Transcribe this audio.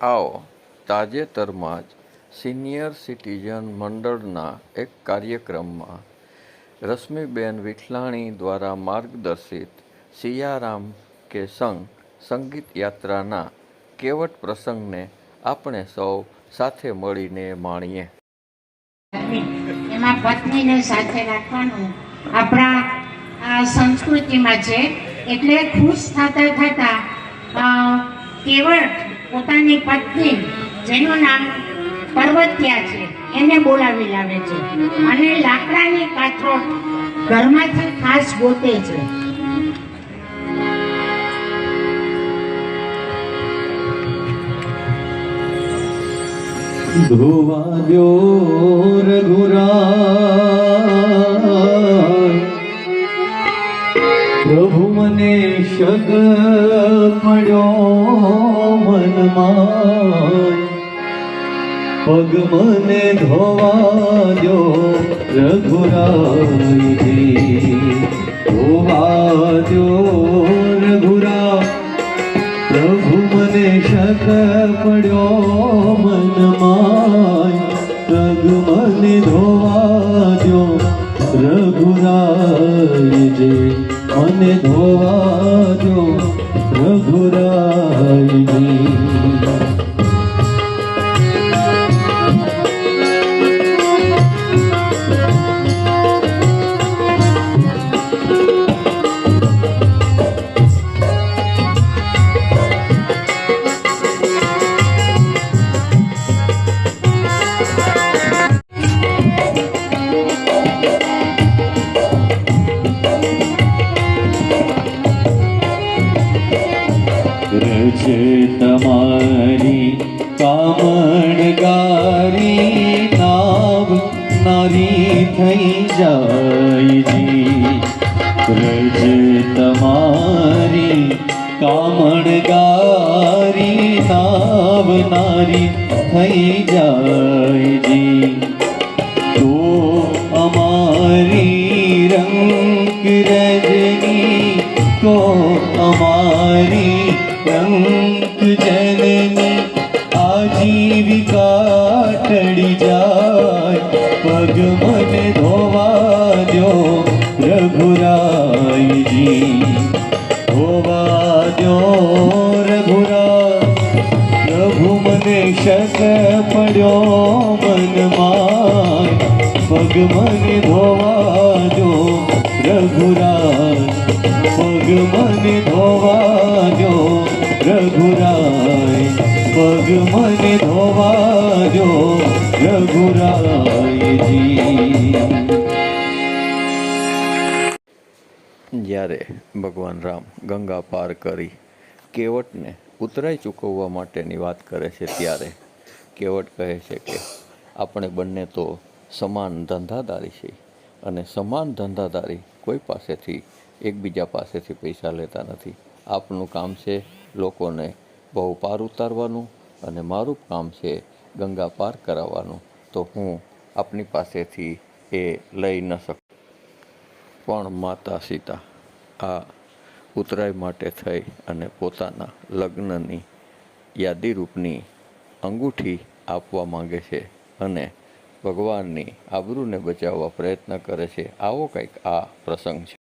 આવો. તાજેતરમાં જ સિનિયર સિટીઝન મંડળના એક કાર્યક્રમમાં રશ્મિબેન વિઠલાણી દ્વારા માર્ગદર્શિત સિયારામ કે સંગ સંગીત યાત્રાના કેવટ પ્રસંગને આપણે સૌ સાથે મળીને માણીએ. એમાં પત્નીને સાથે રાખવાનું આપણા સંસ્કૃતિમાં છે. એટલે ખુશ થતા થતા કેવળ પોતાની પત્ની, જેનું નામ પર્વત્યા છે, એને બોલાવી લાવે છે. અને લાકડાની પાત્રો ઘરમાંથી ખાસ ગોતે છે. ધોવા દો મને શગ પડ્યો મનમાં. પગ મને ધોવા દો રઘુરાયજી. ધોવા દો રઘુરા પ્રભુ મને શક પડ્યો મનમાં. પગ મને ધોવા દો રઘુરાયજી. મને ધોવા રજે તમારી કામણગારી નાવ નારી થઈ જાયજી રજ તમારી કામણગારી નાવ નારી થઈ જાયજી રંગ જનની આજીવિકા ટળી જાય પગ મને ધોવા દો રઘુરાયજી ધોવા દો રઘુરા પ્રભુ મને શક પડ્યો મનમાં પગ મને ધોવા દો રઘુરાય પગ મને ધોવા દો રઘુરાય પગ મને ધોવા દો રઘુરાયજી જ્યારે ભગવાન રામ ગંગા પાર કરી કેવટને ઉતરાઈ ચૂકવવા માટેની વાત કરે છે ત્યારે કેવટ કહે છે કે, આપણે બંને તો સમાન ધંધાદારી છીએ અને સમાન ધંધાદારી કોઈ પાસેથી એકબીજા પાસેથી પૈસા લેતા નથી. આપનું કામ છે લોકોને બહુ પાર ઉતારવાનું અને મારું કામ છે ગંગા પાર કરાવવાનું. તો હું આપની પાસેથી એ લઈ ન શકું. પણ માતા સીતા આ ઉતરાઈ માટે થઈ અને પોતાના લગ્નની યાદીરૂપની અંગૂઠી આપવા માંગે છે અને ભગવાનની આબરૂને બચાવવા પ્રયત્ન કરે છે. આવો કંઈક આ પ્રસંગ છે.